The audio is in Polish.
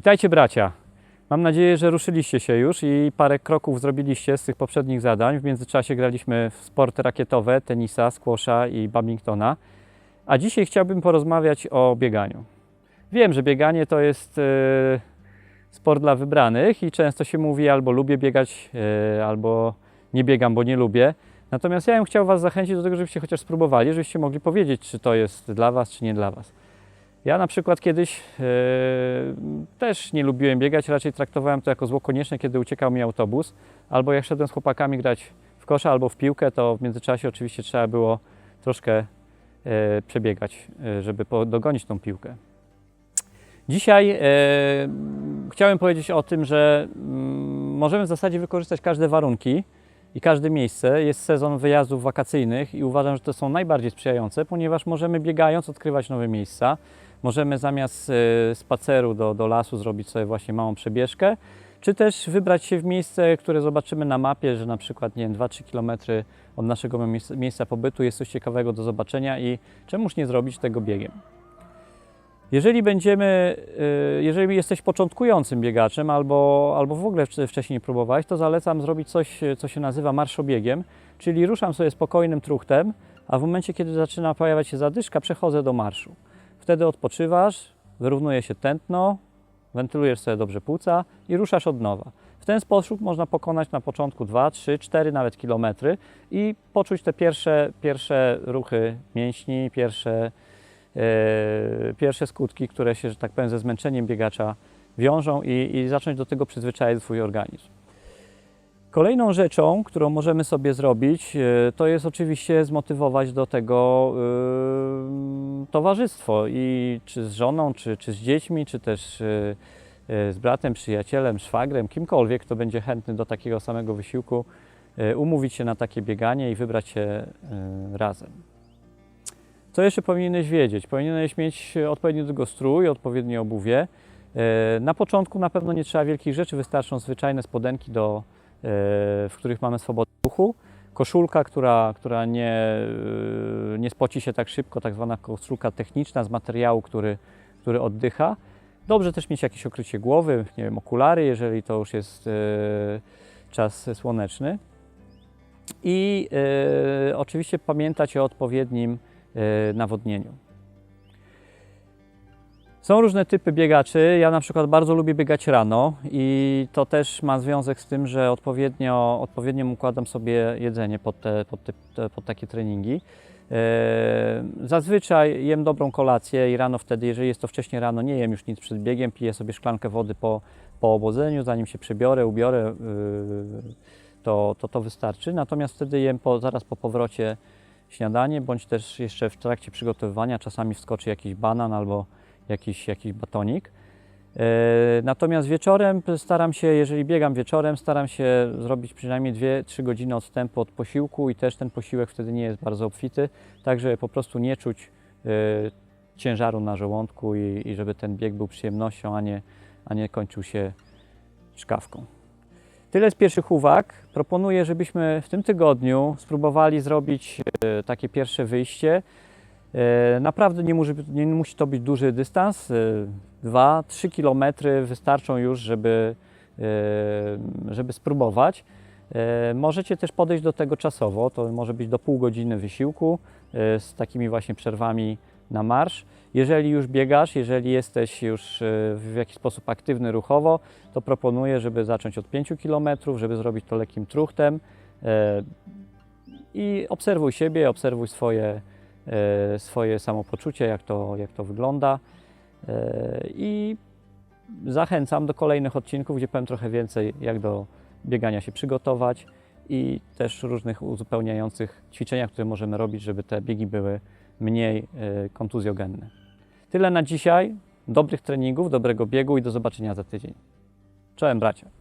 Witajcie bracia. Mam nadzieję, że ruszyliście się już i parę kroków zrobiliście z tych poprzednich zadań. W międzyczasie graliśmy w sporty rakietowe, tenisa, squasha i badmintona. A dzisiaj chciałbym porozmawiać o bieganiu. Wiem, że bieganie to jest e, sport dla wybranych i często się mówi albo lubię biegać, e, albo nie biegam, bo nie lubię. Natomiast ja bym chciał Was zachęcić do tego, żebyście chociaż spróbowali, żebyście mogli powiedzieć, czy to jest dla Was, czy nie dla Was. Ja na przykład kiedyś e, też nie lubiłem biegać, raczej traktowałem to jako zło konieczne, kiedy uciekał mi autobus, albo jak szedłem z chłopakami grać w kosza albo w piłkę, to w międzyczasie oczywiście trzeba było troszkę e, przebiegać, e, żeby dogonić tą piłkę. Dzisiaj e, chciałem powiedzieć o tym, że mm, możemy w zasadzie wykorzystać każde warunki i każde miejsce. Jest sezon wyjazdów wakacyjnych i uważam, że to są najbardziej sprzyjające, ponieważ możemy biegając odkrywać nowe miejsca. Możemy zamiast e, spaceru do, do lasu zrobić sobie właśnie małą przebieżkę, czy też wybrać się w miejsce, które zobaczymy na mapie, że na przykład nie wiem, 2-3 km od naszego miejsca- pobytu jest coś ciekawego do zobaczenia i czemuż nie zrobić tego biegiem. Jeżeli będziemy, y, jeżeli jesteś początkującym biegaczem albo, albo w ogóle wcze- wcześniej nie próbowałeś, to zalecam zrobić coś, co się nazywa marszobiegiem, czyli ruszam sobie spokojnym truchtem, a w momencie, kiedy zaczyna pojawiać się zadyszka, przechodzę do marszu. Wtedy odpoczywasz, wyrównuje się tętno, wentylujesz sobie dobrze płuca i ruszasz od nowa. W ten sposób można pokonać na początku 2, 3, 4 nawet kilometry i poczuć te pierwsze, pierwsze ruchy mięśni, pierwsze, e, pierwsze skutki, które się, że tak powiem, ze zmęczeniem biegacza wiążą i, i zacząć do tego przyzwyczajać swój organizm. Kolejną rzeczą, którą możemy sobie zrobić, e, to jest oczywiście zmotywować do tego e, towarzystwo i czy z żoną, czy, czy z dziećmi, czy też e, e, z bratem, przyjacielem, szwagrem, kimkolwiek, kto będzie chętny do takiego samego wysiłku, e, umówić się na takie bieganie i wybrać się razem. Co jeszcze powinieneś wiedzieć? Powinieneś mieć odpowiedni do tego strój, odpowiednie obuwie. Na początku na pewno nie trzeba wielkich rzeczy, wystarczą zwyczajne spodenki, do, w których mamy swobodę ruchu. Koszulka, która, która nie, e, nie spoci się tak szybko, tak zwana koszulka techniczna z materiału, który, który oddycha. Dobrze też mieć jakieś okrycie głowy, nie wiem, okulary, jeżeli to już jest e, czas słoneczny. I e, oczywiście pamiętać o odpowiednim nawodnieniu. Są różne typy biegaczy. Ja na przykład bardzo lubię biegać rano i to też ma związek z tym, że odpowiednio, odpowiednio układam sobie jedzenie pod, te, pod, te, pod takie treningi. E, Zazwyczaj jem dobrą kolację i rano wtedy, jeżeli jest to wcześnie rano, nie jem już nic przed biegiem, piję sobie szklankę wody po, po obodzeniu, zanim się przebiorę, ubiorę, yy, to, to to wystarczy. Natomiast wtedy jem po, zaraz po powrocie śniadanie, bądź też jeszcze w trakcie przygotowywania czasami wskoczy jakiś banan albo jakiś, jakiś batonik. E, Natomiast wieczorem staram się, jeżeli biegam wieczorem, staram się zrobić przynajmniej 2-3 godziny odstępu od posiłku i też ten posiłek wtedy nie jest bardzo obfity, tak żeby po prostu nie czuć e, ciężaru na żołądku i, i żeby ten bieg był przyjemnością, a nie, a nie kończył się czkawką. Tyle z pierwszych uwag. Proponuję, żebyśmy w tym tygodniu spróbowali zrobić e, takie pierwsze wyjście. E, Naprawdę nie musi, nie musi to być duży dystans. 2-3 kilometry wystarczą już, żeby, e, żeby spróbować. E, Możecie też podejść do tego czasowo. To może być do pół godziny wysiłku e, z takimi właśnie przerwami na marsz. Jeżeli już biegasz, jeżeli jesteś już e, w jakiś sposób aktywny ruchowo, to proponuję, żeby zacząć od 5 km, żeby zrobić to lekkim truchtem. E, I obserwuj siebie, obserwuj swoje, e, swoje samopoczucie, jak to, jak to wygląda. E, I zachęcam do kolejnych odcinków, gdzie powiem trochę więcej, jak do biegania się przygotować i też różnych uzupełniających ćwiczeniach, które możemy robić, żeby te biegi były mniej e, kontuzjogenne. Tyle na dzisiaj. Dobrych treningów, dobrego biegu i do zobaczenia za tydzień. Czołem bracia.